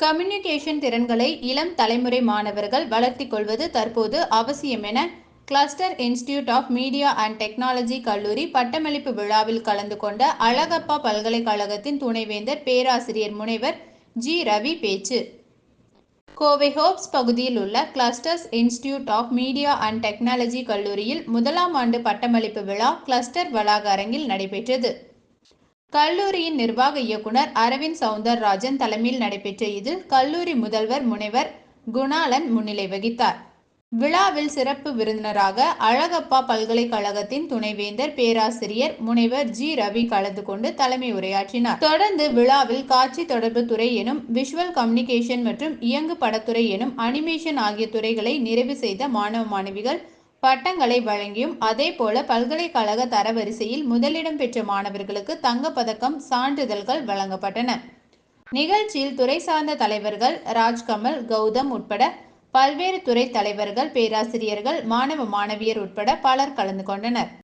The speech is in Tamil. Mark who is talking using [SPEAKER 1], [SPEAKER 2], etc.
[SPEAKER 1] கம்யூனிகேஷன் திறன்களை இளம் தலைமுறை மாணவர்கள் வளர்த்திக் கொள்வது தற்போது அவசியம் என cluster institute of media and technology கல்லூரி பட்டமளிப்பு விழாவில் கலந்து கொண்ட அழகப்பா பல்கலைக்கழகத்தின் துணைவேந்தர் பேராசிரியர் முனைவர் ஜி ரவி பேச்சு. கோவை ஹோப்ஸ் பகுதியில் உள்ள clusters institute of media and technology கல்லூரியில் முதலாம் ஆண்டு பட்டமளிப்பு விழா கிளஸ்டர் வளாக அரங்கில் நடைபெற்றது. கல்லூரியின் நிர்வாக இயக்குனர் அரவிந்த் சவுந்தரராஜன் தலைமையில் நடைபெற்ற இதில் கல்லூரி முதல்வர் முனைவர் குணாலன் முன்னிலை வகித்தார். விழாவில் சிறப்பு விருந்தினராக அழகப்பா பல்கலைக்கழகத்தின் துணைவேந்தர் பேராசிரியர் முனைவர் ஜி. ரவி கலந்து கொண்டு தலைமை உரையாற்றினார். தொடர்ந்து விழாவில் காட்சி தொடர்பு துறை எனும் விஷுவல் கம்யூனிகேஷன் மற்றும் இயங்கு படத்துறை எனும் அனிமேஷன் ஆகிய துறைகளை நிறைவு செய்த மாணவ மாணவிகள் பட்டங்களை வழங்கியும் அதேபோல பல்கலைக்கழக தரவரிசையில் முதலிடம் பெற்ற மாணவர்களுக்கு தங்கப்பதக்கம் சான்றிதழ்கள் வழங்கப்பட்டன. நிகழ்ச்சியில் துறை சார்ந்த தலைவர்கள் ராஜ்கமல் கௌதம் உட்பட பல்வேறு துறை தலைவர்கள் பேராசிரியர்கள் மாணவ மாணவியர் உட்பட பலர் கலந்து கொண்டனர்.